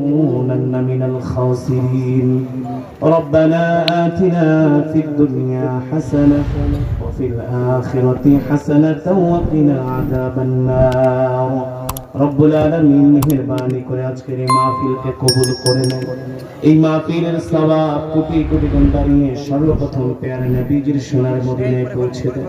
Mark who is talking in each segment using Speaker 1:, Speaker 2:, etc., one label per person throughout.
Speaker 1: لنكونن من الخاسرين ربنا آتنا في الدنيا حسنة وفي الآخرة حسنة وقنا عذاب النار রব্বুল আলামিন মেহেরবানি করে আজকের এই মাহফিলকে কবুল করে নেন এই মাহফিলের সওয়াব কোটি কোটি গুণ বাড়িয়ে সর্বপ্রথম পেয়ারা নবীজির সোনার মদিনায় পৌঁছে দেন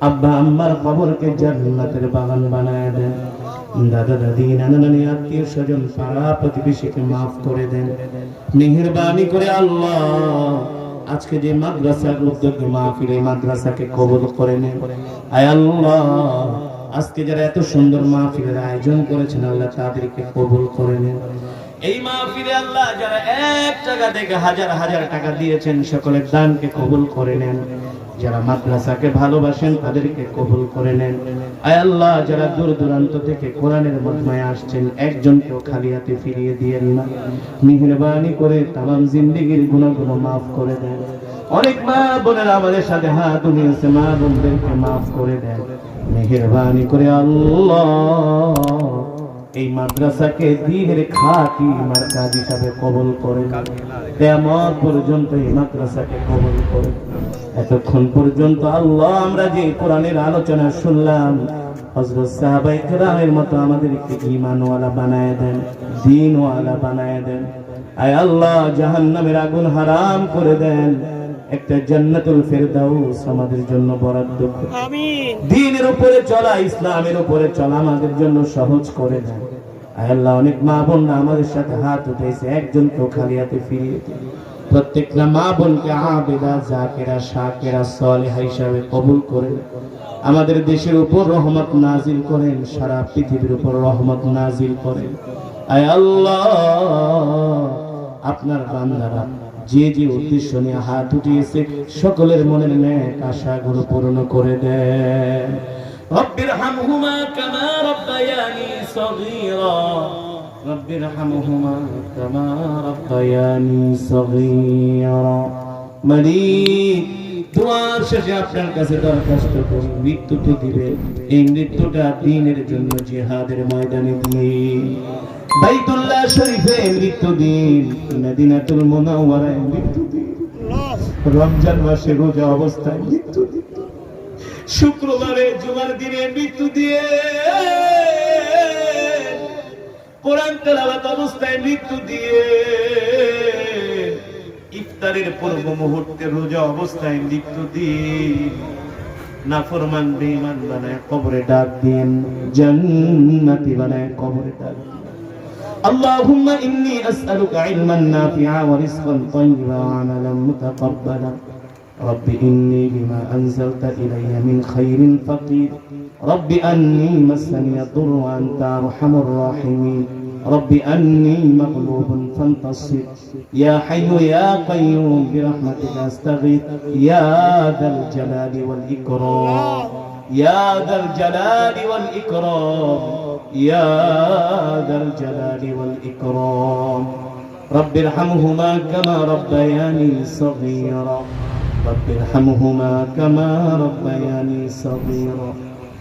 Speaker 1: আব্বা আম্মার কবরকে জান্নাতের বাগান বানায় দেন। দাদা দাদি, নানা নানি, আত্মীয় স্বজন, পাড়া প্রতিবেশীকে মাফ করে দেন। মেহেরবানি করে আল্লাহ, আজকে যে মাদ্রাসার উদ্যোগে মাহফিল এই মাদ্রাসাকে কবুল করে নেন। আয় আল্লাহ, আজকে যারা এত সুন্দর মাহফিলের আয়োজন করেছেন, আল্লাহ তাদেরকে কবুল করে নেন। এই মাহফিলে আল্লাহ যারা এক টাকা থেকে হাজার হাজার টাকা দিয়েছেন, সকলের দানকে কবুল করে নেন। যারা মাদ্রাসাকে ভালোবাসেন, তাদেরকে কবুল করে নেন। আয় আল্লাহ, যারা দূর দূরান্ত থেকে কোরআনের মধ্যে আসছেন, একজনকেও খালি হাতে ফিরিয়ে দিয়ে না মেহরবানি করে তামাম জিন্দিগির গুণাগুলো মাফ করে দেন। অনেক মা বোনেরা আমাদের সাথে হাত উঠিয়েছে, মা বোনদেরকে মাফ করে দেন। মেহরবানি করে আল্লাহ এই মাদ্রাসাকে দিনের খাতি মার্কাজ হিসাবে কবল করে কেমন পর্যন্ত এই মাদ্রাসাকে কবল করে এতক্ষণ পর্যন্ত আল্লাহ আমরা যে কোরআনের আলোচনা শুনলাম আল্লাহ, জাহান্নামের আগুন হারাম করে দেন। একটা জান্নাতুল ফেরদাউস আমাদের জন্য বরাদ্দ করে দিনের উপরে চলা ইসলামের উপরে চলা আমাদের জন্য সহজ করে দেন আয় আল্লাহ অনেক মা বোনরা আমাদের সাথে হাত উঠেছে একজনকেও খালি হাতে ফিরিয়ে দিন প্রত্যেকটা মা বোনকে আবেদা জাকেরা শাকেরা সলেহা হিসাবে কবুল করে আমাদের দেশের উপর রহমত নাজিল করেন সারা পৃথিবীর উপর রহমত নাজিল করেন। আয় আল্লাহ আপনার বান্দারা যে যে উদ্দেশ্য নিয়ে হাত উঠিয়েছে সকলের মনের ন্যাক আশাগুলো পূরণ করে দেয় রব্বির হামহুমা হামহুমা শেষে আপনার কাছে দরখাস্ত করি মৃত্যু তো দিবে। এই মৃত্যুটা দিনের জন্য ময়দানে দিয়ে। বাইতুল্লাহ শরীফে মৃত্যু দিন। মদিনাতুল মুনাওয়ারায় মৃত্যু রমজান মাসে রোজা অবস্থায় মৃত্যু দিন। শুক্রবারে জুমার দিনে মৃত্যু দিয়ে। কোরআন তেলাওয়াত অবস্থায় মৃত্যু দিয়ে। ইফতারের পূর্ব মুহূর্তে রোজা অবস্থায় মৃত্যু দিয়ে নাফরমান বেঈমান বানায় কবরে ডাক দিন জান্নাতি বানায় কবরে ডাক দিন اللهم إني أسألك علما نافعا ورزقا طيبا وعملا متقبلا رب إني لما أنزلت إلي من خير فقير رب أني مسني الضر وأنت أرحم الراحمين رب أني مغلوب فانتصر. يا حي يا قيوم برحمتك أستغيث. يا ذا الجلال والإكرام. يا ذا الجلال والإكرام. يا ذا الجلال والإكرام. رب ارحمهما كما ربياني صغيرا. رب ارحمهما كما ربياني صغيرا.